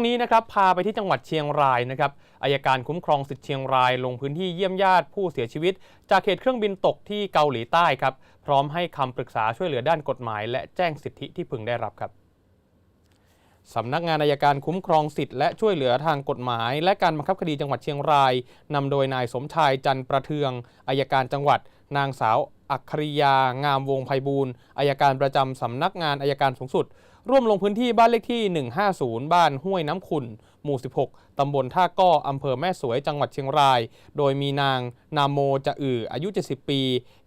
งนี้นะครับพาไปที่จังหวัดเชียงรายนะครับอายการคุ้มครองสิทธิเชียงรายลงพื้นที่เยี่ยมญาติผู้เสียชีวิต จากเหตุเครื่องบินตกที่เกาหลีใต้ครับ พร้อมให้คำปรึกษาช่วยเหลือด้านกฎหมาย และแจ้งสิทธิที่พึงได้รับครับสำนักงานอายการคุ้มครองสิทธิและช่วยเหลือทางกฎหมาย และการบังคับคดีจังหวัดเชียงรายนำโดยนายสมชายจันประเทืองอายการจังหวัด นางสาว อัคริยางามวงไพบูลอายการประจำสำนักงานอายการสูงสุด ร่วมลงพื้นที่บ้านเลขที่ 150 บ้านห้วยน้ำขุนหมู่ 16 ตำบลท่าก้ออำเภอแม่สวยจังหวัดเชียงราย โดยมีนางนามโมจะอืออายุ 70 ปี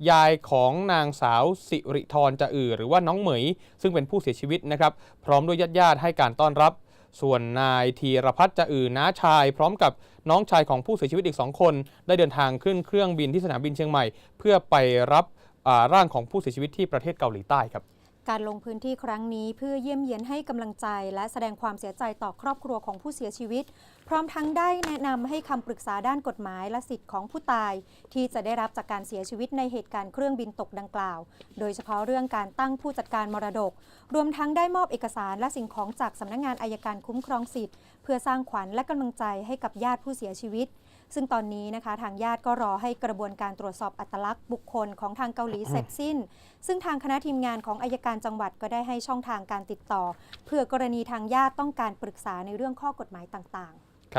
ยายของนางสาวสิริธรจะอือหรือว่าน้องเหมย ซึ่งเป็นผู้เสียชีวิตนะครับ พร้อมด้วยญาติๆให้การต้อนรับส่วนนายธีรพัฒน์จะอือน้าชาย พร้อมกับน้องชายของผู้เสียชีวิตอีก 2 คน ได้เดินทางขึ้นเครื่องบินที่สนามบินเชียงใหม่ เพื่อไปรับ ร่างของผู้เสียชีวิตที่ประเทศเกาหลีใต้ครับ การลงพื้นที่ครั้งนี้เพื่อเยี่ยมเยียนให้กำลังใจ และแสดงความเสียใจต่อครอบครัวของผู้เสียชีวิต พร้อมทั้งได้แนะนำให้คำปรึกษาด้านกฎหมายและสิทธิ์ของผู้ตาย ที่จะได้รับจากการเสียชีวิตในเหตุการณ์เครื่องบินตกดังกล่าว โดยเฉพาะเรื่องการตั้งผู้จัดการมรดก รวมทั้งได้มอบเอกสารและสิ่งของจากสำนักงานอายการคุ้มครองสิทธิ์ เพื่อสร้างขวัญและกำลังใจให้กับญาติผู้เสียชีวิตซึ่งตอนนี้นะคะทางญาติก็รอให้กระบวนการตรวจสอบอัตลักษณ์บุคคลของทางเกาหลีเสร็จสิ้น ซึ่งทางคณะทีมงานของอายการการจังหวัดก็ได้ให้ช่องทางการติดต่อ เพื่อกรณีทางญาติต้องการปรึกษาในเรื่องข้อกฎหมายต่างๆ